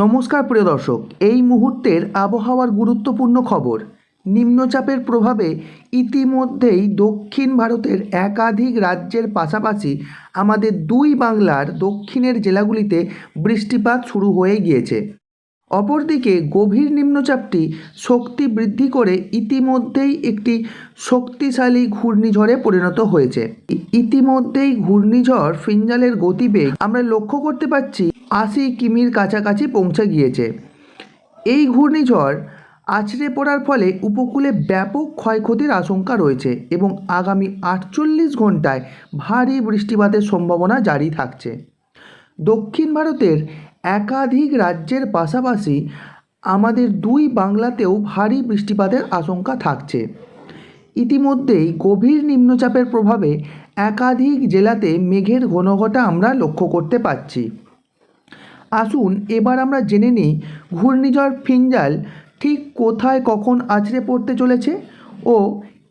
নমস্কার প্রিয় দর্শক, এই মুহূর্তের আবহাওয়ার গুরুত্বপূর্ণ খবর। নিম্নচাপের প্রভাবে ইতিমধ্যেই দক্ষিণ ভারতের একাধিক রাজ্যের পাশাপাশি আমাদের দুই বাংলার দক্ষিণের জেলাগুলিতে বৃষ্টিপাত শুরু হয়ে গিয়েছে। অপরদিকে গভীর নিম্নচাপটি শক্তি বৃদ্ধি করে ইতিমধ্যেই একটি শক্তিশালী ঘূর্ণিঝড়ে পরিণত হয়েছে। ইতিমধ্যেই ঘূর্ণিঝড় ফিঞ্জালের গতিবেগ আমরা লক্ষ্য করতে পারছি আশি কিমির কাছাকাছি পৌঁছে গিয়েছে। এই ঘূর্ণিঝড় আছড়ে পড়ার ফলে উপকূলে ব্যাপক ক্ষয়ক্ষতির আশঙ্কা রয়েছে এবং আগামী আটচল্লিশ ঘন্টায় ভারী বৃষ্টিপাতের সম্ভাবনা জারি থাকছে। দক্ষিণ ভারতের একাধিক রাজ্যের পাশাপাশি আমাদের দুই বাংলাতেও ভারী বৃষ্টিপাতের আশঙ্কা থাকছে। ইতিমধ্যেই গভীর নিম্নচাপের প্রভাবে একাধিক জেলাতে মেঘের ঘনঘটা আমরা লক্ষ্য করতে পারছি। আসুন এবার আমরা জেনে নিই ঘূর্ণিঝড় ফিঞ্জাল ঠিক কোথায় কখন আছড়ে পড়তে চলেছে ও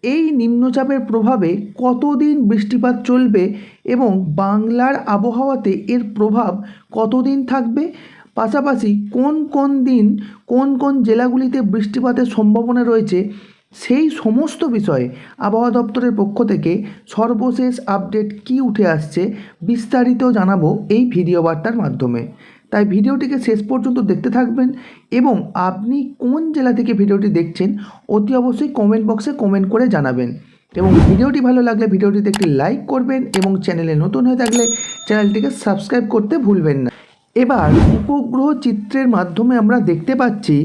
এই নিম্নচাপের প্রভাবে কতদিন বৃষ্টিপাত চলবে এবং বাংলার আবহাওয়াতে এর প্রভাব কতদিন থাকবে? পাশাপাশি কোন কোন দিন কোন কোন জেলাগুলিতে বৃষ্টিপাতের সম্ভাবনা রয়েছে? সেই সমস্ত বিষয়ে আবহাওয়া দপ্তরের পক্ষ থেকে সর্বশেষ আপডেট কি উঠে আসছে বিস্তারিত জানাব এই ভিডিও বার্তার মাধ্যমে। তাই ভিডিওটিকে শেষ পর্যন্ত দেখতে থাকবেন এবং আপনি কোন জেলা থেকে ভিডিওটি দেখছেন অতি অবশ্যই কমেন্ট বক্সে কমেন্ট করে জানাবেন। এবং ভিডিওটি ভালো লাগলে ভিডিওটিতে একটি লাইক করবেন এবং চ্যানেলে নতুন হয়ে থাকলে চ্যানেলটিকে সাবস্ক্রাইব করতে ভুলবেন না। এবার উপগ্রহ চিত্রের মাধ্যমে আমরা দেখতে পাচ্ছি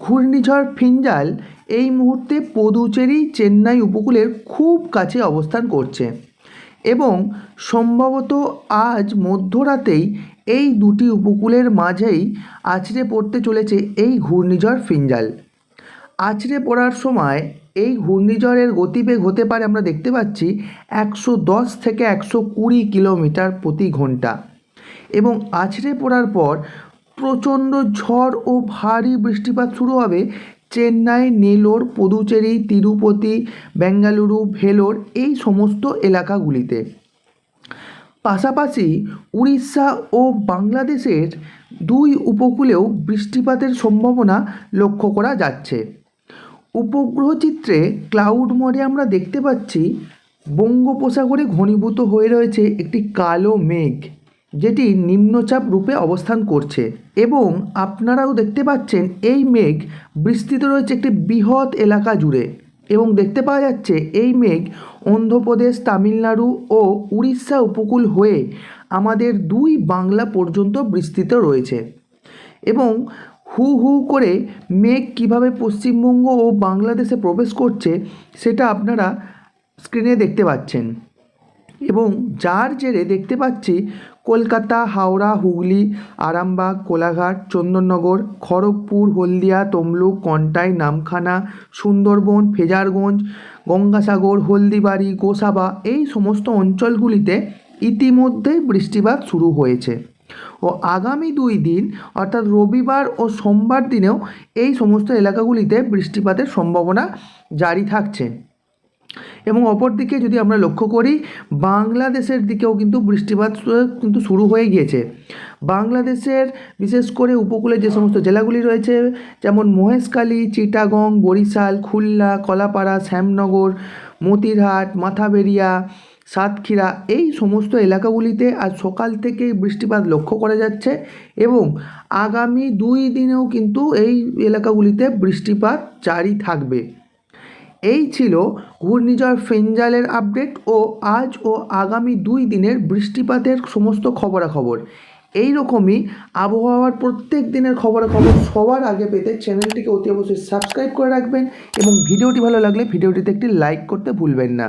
ঘূর্ণিঝড় ফিঞ্জাল এই মুহূর্তে পদুচেরি চেন্নাই উপকূলের খুব কাছে অবস্থান করছে এবং সম্ভবত আজ মধ্যরাতেই এই দুটি উপকূলের মাঝেই আছড়ে পড়তে চলেছে এই ঘূর্ণিঝড় ফিঞ্জাল আছড়ে পড়ার সময় এই ঘূর্ণিঝড়ের গতিবেগ হতে পারে আমরা দেখতে পাচ্ছি একশো দশ থেকে একশো কুড়ি কিলোমিটার প্রতি ঘণ্টা। এবং আছড়ে পড়ার পর প্রচণ্ড ঝড় ও ভারী বৃষ্টিপাত শুরু হবে চেন্নাই, নেলোর, পুদুচেরি, তিরুপতি, বেঙ্গালুরু, ভেলোর এই সমস্ত এলাকাগুলিতে। পাশাপাশি উড়িষ্যা ও বাংলাদেশের দুই উপকূলেও বৃষ্টিপাতের সম্ভাবনা লক্ষ্য করা যাচ্ছে। উপগ্রহ চিত্রে ক্লাউড মোডে আমরা দেখতে পাচ্ছি বঙ্গোপসাগরে ঘনীভূত হয়ে রয়েছে একটি কালো মেঘ, যেটি নিম্নচাপ রূপে অবস্থান করছে। এবং আপনারাও দেখতে পাচ্ছেন এই মেঘ বিস্তৃত রয়েছে একটি বৃহৎ এলাকা জুড়ে। এবং দেখতে পাওয়া যাচ্ছে এই মেঘ অন্ধ্রপ্রদেশ, তামিলনাড়ু ও উড়িষ্যা উপকূল হয়ে আমাদের দুই বাংলা পর্যন্ত বিস্তৃত রয়েছে এবং হু হু করে মেঘ কীভাবে পশ্চিমবঙ্গ ও বাংলাদেশে প্রবেশ করছে, সেটা আপনারা স্ক্রিনে দেখতে পাচ্ছেন। এবং যার জেরে দেখতে পাচ্ছি কলকাতা, হাওড়া, হুগলি, আরামবাগ, কোলাঘাট, চন্দননগর, খড়গপুর, হলদিয়া, তমলুক, কন্টাই, নামখানা, সুন্দরবন, ফেজারগঞ্জ, গঙ্গাসাগর, হলদিবাড়ি, গোসাবা এই সমস্ত অঞ্চলগুলিতে ইতিমধ্যেই বৃষ্টিপাত শুরু হয়েছে। ও আগামী দুই দিন, অর্থাৎ রবিবার ও সোমবার দিনেও এই সমস্ত এলাকাগুলিতে বৃষ্টিপাতের সম্ভাবনা জারি থাকছে। এবং অপরদিকে যদি আমরা লক্ষ্য করি, বাংলাদেশের দিকেও কিন্তু বৃষ্টিপাত কিন্তু শুরু হয়ে গিয়েছে। বাংলাদেশের বিশেষ করে উপকূলে যে সমস্ত জেলাগুলি রয়েছে, যেমন মহেশখালী, চিটাগং, বরিশাল, খুলনা, কলাপাড়া, শ্যামনগর, মতিরহাট, মাথাবেরিয়া, সাতক্ষীরা, এই সমস্ত এলাকাগুলিতে আজ সকাল থেকেই বৃষ্টিপাত লক্ষ্য করা যাচ্ছে এবং আগামী দুই দিনেও কিন্তু এই এলাকাগুলিতে বৃষ্টিপাত জারি থাকবে। এই ছিল ঘূর্ণিঝড় ফেঞ্জালের আপডেট ও আজ ও আগামী দুই দিনের বৃষ্টিপাতের সমস্ত খবরাখবর। এই রকমই আবহাওয়ার প্রত্যেক দিনের খবরাখবর সবার আগে পেতে চ্যানেলটিকে অতি অবশ্যই সাবস্ক্রাইব করে রাখবেন এবং ভিডিওটি ভালো লাগলে ভিডিওটিতে একটি লাইক করতে ভুলবেন না।